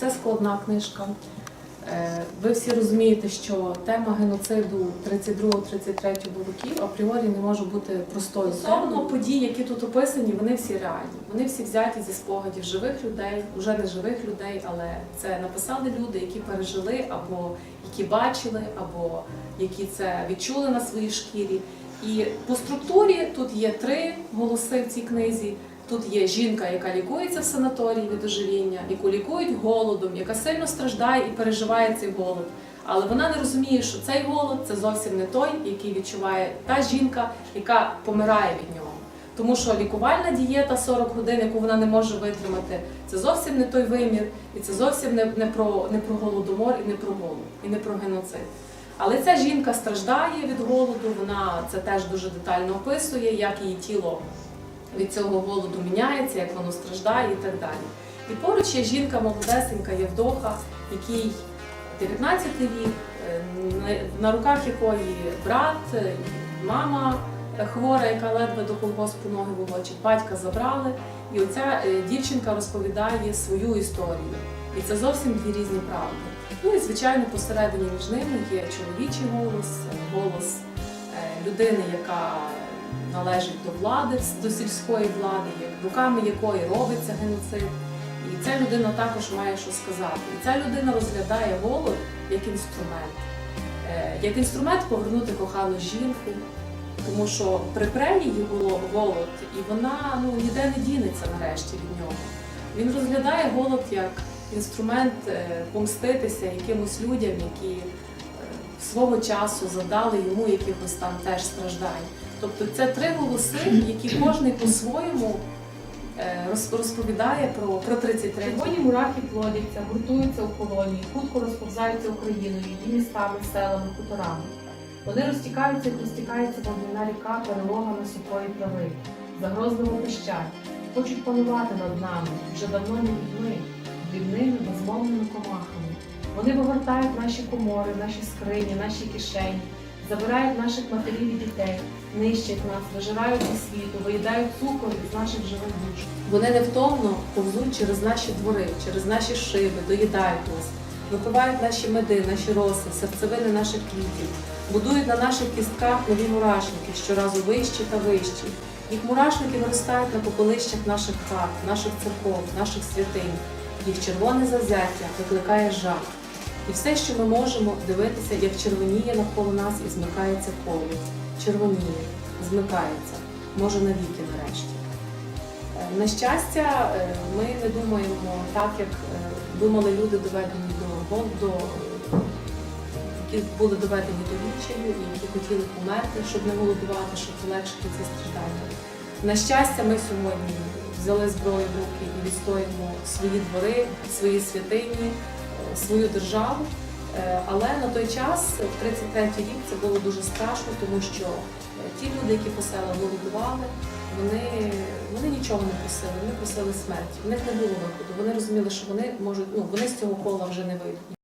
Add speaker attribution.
Speaker 1: Це складна книжка. Е, Ви всі розумієте, що тема геноциду 32-33 років апріорі не може бути простою. Стосовно подій, які тут описані, вони всі реальні. Вони всі взяті зі спогадів живих людей, вже не живих людей, але це написали люди, які пережили, або які бачили, або які це відчули на своїй шкірі. І по структурі тут є три голоси в цій книзі. Тут є жінка, яка лікується в санаторії від ожиріння, яку лікують голодом, яка сильно страждає і переживає цей голод. Але вона не розуміє, що цей голод це зовсім не той, який відчуває та жінка, яка помирає від нього. Тому що лікувальна дієта 40 годин, яку вона не може витримати, це зовсім не той вимір, і це зовсім не, не, про, не про голодомор і не про голод, і не про геноцид. Але ця жінка страждає від голоду, вона це теж дуже детально описує, як її тіло від цього голоду міняється, як воно страждає і так далі. І поруч є жінка молодесенька Євдоха, який 19 вік, е, на- руках якої брат, е, мама е, хвора, яка ледве до колгоспу ноги волочить, батька забрали. І оця дівчинка розповідає свою історію. І це зовсім дві різні правди. Ну і звичайно, посередині між ними є чоловічий голос, голос людини, яка належить до влади, до сільської влади, руками якої робиться геноцид. І ця людина також має що сказати. І ця людина розглядає голод як інструмент, Е, як інструмент повернути кохану жінку, тому що припре її голо- голод, і вона ну, ніде не дінеться нарешті від нього. Він розглядає голод як інструмент е, помститися якимось людям, які свого часу завдали йому якихось там теж страждань. Тобто це три голоси, які кожен по-своєму е, розповідає про, про 33
Speaker 2: Червоні мурахи плодяться, гуртуються у колонії, хутко розповзаються Україною, її містами, селами, хуторами. Вони розтікаються і розтікається вогняна ріка перелогами сухої трави, загрозливо пищать, хочуть панувати над нами, вже давно не людьми, дрібними безмовними комахами. Вони вигортають наші комори, наші скрині, наші кишені, забирають наших матерів і дітей, нищать нас, вижирають зі світу, виїдають цукор із наших живих душ.
Speaker 1: Вони невтомно повзуть через наші двори, через наші шиби, доїдають нас, випивають наші меди, наші роси, серцевини наших квітів, будують на наших кістках нові мурашники, щоразу вищі та вищі. Їх мурашники виростають на попелищах наших хат, наших церков, наших святинь. Їх червоне завзяття викликає жах. І все, що ми можемо дивитися, як червоніє навколо нас і змикається коло. Червоніє, змикається, може навіки нарешті. Е, На щастя, е, ми не думаємо так, як е, думали люди, доведені до до які були доведені до відчаю і які хотіли померти, щоб не голодувати, щоб полегшити ці страждання. На щастя, ми сьогодні взяли зброю в руки і відстоїмо свої двори, свої святині, свою державу. Е, Але на той час, в 33-й рік, це було дуже страшно, тому що е, ті люди, які по селах голодували, вони, вони нічого не просили, вони просили смерті. В них не було виходу. Вони розуміли, що вони можуть, ну вони з цього кола вже не вийдуть.